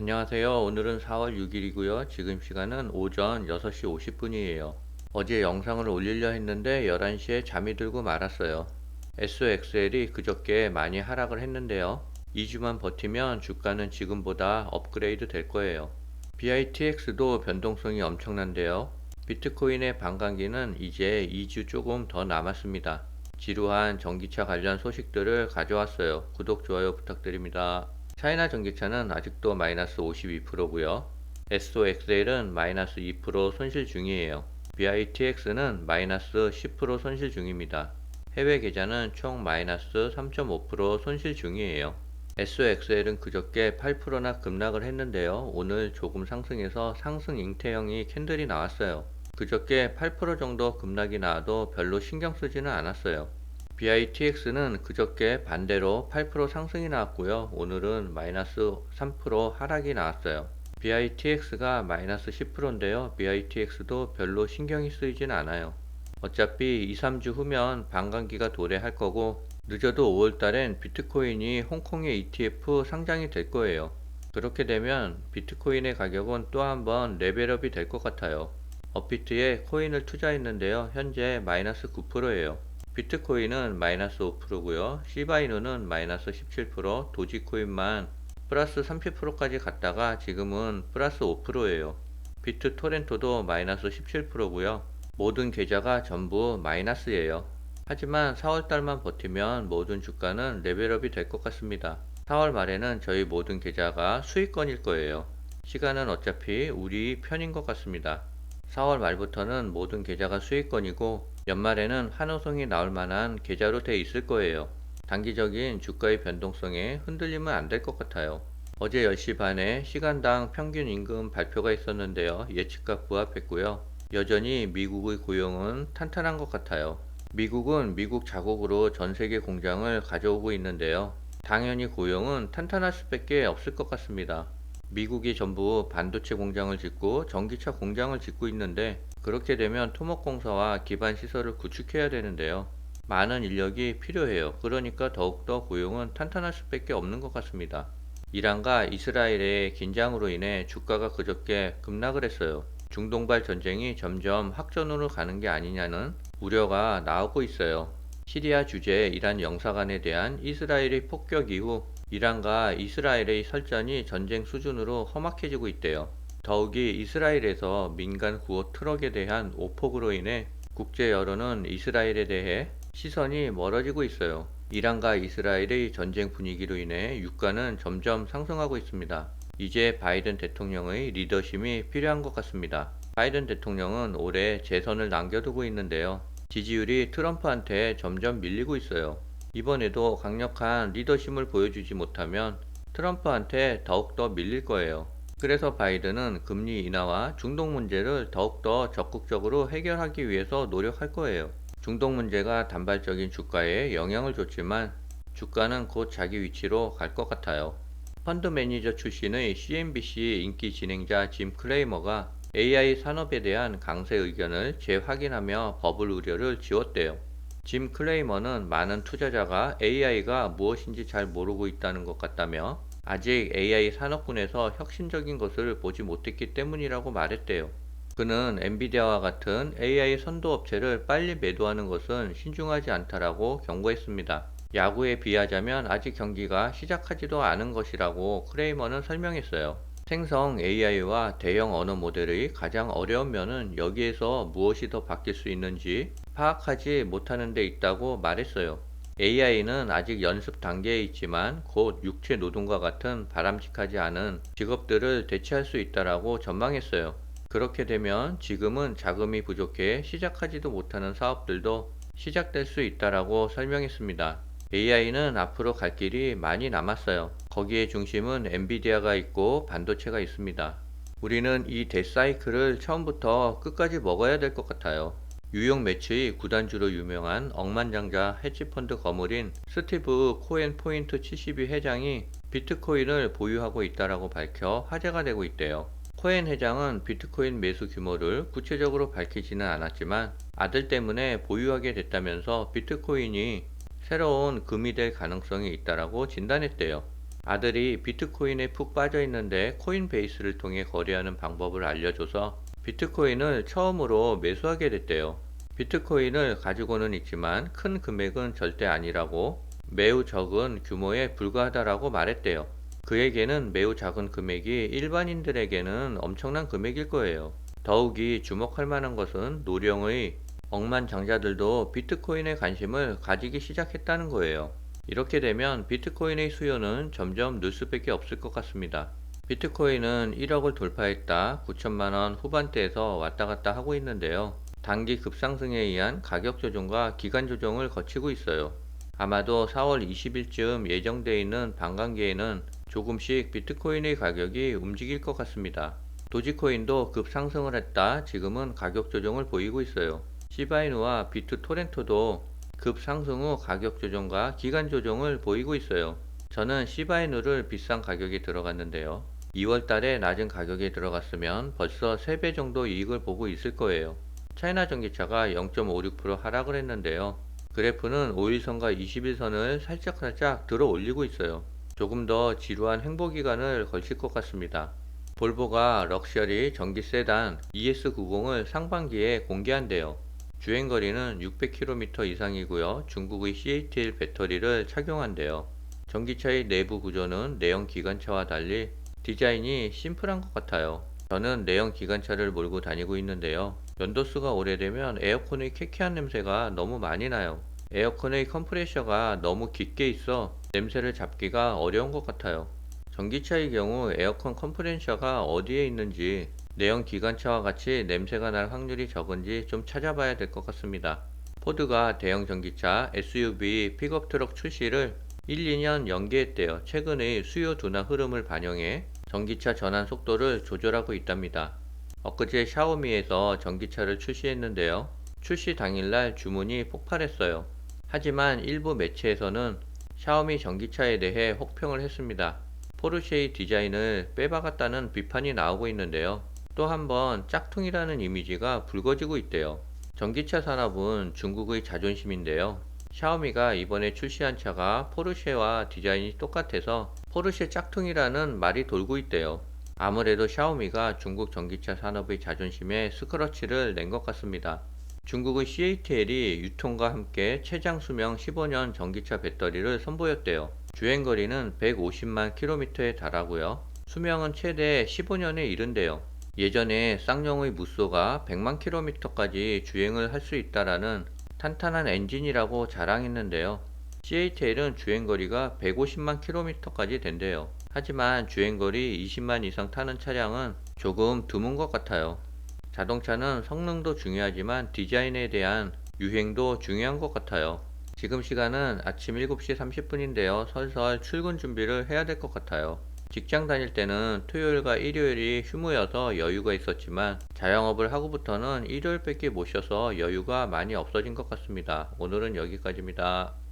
안녕하세요. 오늘은 4월 6일이고요. 지금 시간은 오전 6시 50분이에요. 어제 영상을 올리려 했는데 11시에 잠이 들고 말았어요. SOXL이 그저께 많이 하락을 했는데요. 2주만 버티면 주가는 지금보다 업그레이드 될 거예요. BITX도 변동성이 엄청난데요. 비트코인의 반감기는 이제 2주 조금 더 남았습니다. 지루한 전기차 관련 소식들을 가져왔어요. 구독, 좋아요 부탁드립니다. 차이나 전기차는 아직도 마이너스 52%고요. SOXL은 마이너스 2% 손실 중이에요. BITX는 마이너스 10% 손실 중입니다. 해외 계좌는 총 마이너스 3.5% 손실 중이에요. SOXL은 그저께 8%나 급락을 했는데요. 오늘 조금 상승해서 상승 잉태형이 캔들이 나왔어요. 그저께 8% 정도 급락이 나와도 별로 신경 쓰지는 않았어요. BITX는 그저께 반대로 8% 상승이 나왔고요. 오늘은 마이너스 3% 하락이 나왔어요. BITX가 마이너스 10%인데요. BITX도 별로 신경이 쓰이진 않아요. 어차피 2, 3주 후면 반감기가 도래할 거고 늦어도 5월 달엔 비트코인이 홍콩의 ETF 상장이 될 거예요. 그렇게 되면 비트코인의 가격은 또 한번 레벨업이 될 것 같아요. 업비트에 코인을 투자했는데요. 현재 마이너스 9%예요. 비트코인은 마이너스 5%고요. 시바이누는 마이너스 17%, 도지코인만 플러스 30%까지 갔다가 지금은 플러스 5%예요. 비트 토렌토도 마이너스 17%고요. 모든 계좌가 전부 마이너스예요. 하지만 4월달만 버티면 모든 주가는 레벨업이 될 것 같습니다. 4월 말에는 저희 모든 계좌가 수익권일 거예요. 시간은 어차피 우리 편인 것 같습니다. 4월 말부터는 모든 계좌가 수익권이고 연말에는 환호성이 나올 만한 계좌로 돼 있을 거예요. 단기적인 주가의 변동성에 흔들리면 안 될 것 같아요. 어제 10시 반에 시간당 평균 임금 발표가 있었는데요. 예측과 부합했고요. 여전히 미국의 고용은 탄탄한 것 같아요. 미국은 미국 자국으로 전 세계 공장을 가져오고 있는데요. 당연히 고용은 탄탄할 수밖에 없을 것 같습니다. 미국이 전부 반도체 공장을 짓고 전기차 공장을 짓고 있는데 그렇게 되면 토목공사와 기반 시설을 구축해야 되는데요. 많은 인력이 필요해요. 그러니까 더욱더 고용은 탄탄할 수밖에 없는 것 같습니다. 이란과 이스라엘의 긴장으로 인해 주가가 그저께 급락을 했어요. 중동발 전쟁이 점점 확전으로 가는 게 아니냐는 우려가 나오고 있어요. 시리아 주재 이란 영사관에 대한 이스라엘의 폭격 이후 이란과 이스라엘의 설전이 전쟁 수준으로 험악해지고 있대요. 더욱이 이스라엘에서 민간 구호 트럭에 대한 오폭으로 인해 국제 여론은 이스라엘에 대해 시선이 멀어지고 있어요. 이란과 이스라엘의 전쟁 분위기로 인해 유가는 점점 상승하고 있습니다. 이제 바이든 대통령의 리더십이 필요한 것 같습니다. 바이든 대통령은 올해 재선을 남겨두고 있는데요. 지지율이 트럼프한테 점점 밀리고 있어요. 이번에도 강력한 리더십을 보여주지 못하면 트럼프한테 더욱더 밀릴 거예요. 그래서 바이든은 금리 인하와 중동 문제를 더욱더 적극적으로 해결하기 위해서 노력할 거예요. 중동 문제가 단발적인 주가에 영향을 줬지만 주가는 곧 자기 위치로 갈 것 같아요. 펀드 매니저 출신의 CNBC 인기 진행자 짐 클레이머가 AI 산업에 대한 강세 의견을 재확인하며 버블 우려를 지웠대요. 짐 클레이머는 많은 투자자가 AI가 무엇인지 잘 모르고 있다는 것 같다며 아직 AI 산업군에서 혁신적인 것을 보지 못했기 때문이라고 말했대요. 그는 엔비디아와 같은 AI 선도 업체를 빨리 매도하는 것은 신중하지 않다라고 경고했습니다. 야구에 비하자면 아직 경기가 시작하지도 않은 것이라고 크레이머는 설명했어요. 생성 AI와 대형 언어 모델의 가장 어려운 면은 여기에서 무엇이 더 바뀔 수 있는지 파악하지 못하는 데 있다고 말했어요. AI는 아직 연습 단계에 있지만 곧 육체 노동과 같은 바람직하지 않은 직업들을 대체할 수 있다라고 전망했어요. 그렇게 되면 지금은 자금이 부족해 시작하지도 못하는 사업들도 시작될 수 있다라고 설명했습니다. AI는 앞으로 갈 길이 많이 남았어요. 거기에 중심은 엔비디아가 있고 반도체가 있습니다. 우리는 이 데사이클을 처음부터 끝까지 먹어야 될 것 같아요. 뉴욕 매치의 구단주로 유명한 억만장자 헤지펀드 거물인 스티브 코엔 포인트 72 회장이 비트코인을 보유하고 있다라고 밝혀 화제가 되고 있대요. 코엔 회장은 비트코인 매수 규모를 구체적으로 밝히지는 않았지만 아들 때문에 보유하게 됐다면서 비트코인이 새로운 금이 될 가능성이 있다라고 진단했대요. 아들이 비트코인에 푹 빠져 있는데 코인베이스를 통해 거래하는 방법을 알려줘서 비트코인을 처음으로 매수하게 됐대요. 비트코인을 가지고는 있지만 큰 금액은 절대 아니라고 매우 적은 규모에 불과하다라고 말했대요. 그에게는 매우 작은 금액이 일반인들에게는 엄청난 금액일 거예요. 더욱이 주목할 만한 것은 노령의 억만장자들도 비트코인에 관심을 가지기 시작했다는 거예요. 이렇게 되면 비트코인의 수요는 점점 늘 수밖에 없을 것 같습니다. 비트코인은 1억을 돌파했다 9천만원 후반대에서 왔다 갔다 하고 있는데요. 단기 급상승에 의한 가격 조정과 기간 조정을 거치고 있어요. 아마도 4월 20일쯤 예정되어 있는 반감기에는 조금씩 비트코인의 가격이 움직일 것 같습니다. 도지코인도 급상승을 했다 지금은 가격 조정을 보이고 있어요. 시바이누와 비트 토렌토도 급상승 후 가격 조정과 기간 조정을 보이고 있어요. 저는 시바이누를 비싼 가격에 들어갔는데요. 2월 달에 낮은 가격에 들어갔으면 벌써 3배 정도 이익을 보고 있을 거예요. 차이나 전기차가 0.56% 하락을 했는데요. 그래프는 5일선과 21선을 살짝살짝 들어 올리고 있어요. 조금 더 지루한 행보 기간을 걸칠 것 같습니다. 볼보가 럭셔리 전기 세단 ES90을 상반기에 공개한대요. 주행거리는 600km 이상이고요. 중국의 CATL 배터리를 착용한대요. 전기차의 내부 구조는 내연 기관차와 달리 디자인이 심플한 것 같아요. 저는 내연 기관차를 몰고 다니고 있는데요. 연도수가 오래되면 에어컨의 쾌쾌한 냄새가 너무 많이 나요. 에어컨의 컴프레셔가 너무 깊게 있어 냄새를 잡기가 어려운 것 같아요. 전기차의 경우 에어컨 컴프레셔가 어디에 있는지 내연 기관차와 같이 냄새가 날 확률이 적은지 좀 찾아봐야 될 것 같습니다. 포드가 대형 전기차 SUV 픽업 트럭 출시를 1, 2년 연기했대요. 최근의 수요 둔화 흐름을 반영해 전기차 전환 속도를 조절하고 있답니다. 엊그제 샤오미에서 전기차를 출시했는데요. 출시 당일날 주문이 폭발했어요. 하지만 일부 매체에서는 샤오미 전기차에 대해 혹평을 했습니다. 포르쉐의 디자인을 빼박았다는 비판이 나오고 있는데요. 또 한번 짝퉁이라는 이미지가 불거지고 있대요. 전기차 산업은 중국의 자존심인데요. 샤오미가 이번에 출시한 차가 포르쉐와 디자인이 똑같아서 포르쉐 짝퉁이라는 말이 돌고 있대요. 아무래도 샤오미가 중국 전기차 산업의 자존심에 스크러치를 낸 것 같습니다. 중국의 CATL이 유통과 함께 최장 수명 15년 전기차 배터리를 선보였대요. 주행 거리는 150만 킬로미터에 달하고요. 수명은 최대 15년에 이른대요. 예전에 쌍용의 무쏘가 100만 킬로미터까지 주행을 할 수 있다라는 탄탄한 엔진이라고 자랑했는데요. CATL은 주행거리가 150만 킬로미터까지 된대요. 하지만 주행거리 20만 이상 타는 차량은 조금 드문 것 같아요. 자동차는 성능도 중요하지만 디자인에 대한 유행도 중요한 것 같아요. 지금 시간은 아침 7시 30분인데요. 설설 출근 준비를 해야 될 것 같아요. 직장 다닐 때는 토요일과 일요일이 휴무여서 여유가 있었지만 자영업을 하고부터는 일요일밖에 못 쉬어서 여유가 많이 없어진 것 같습니다. 오늘은 여기까지입니다.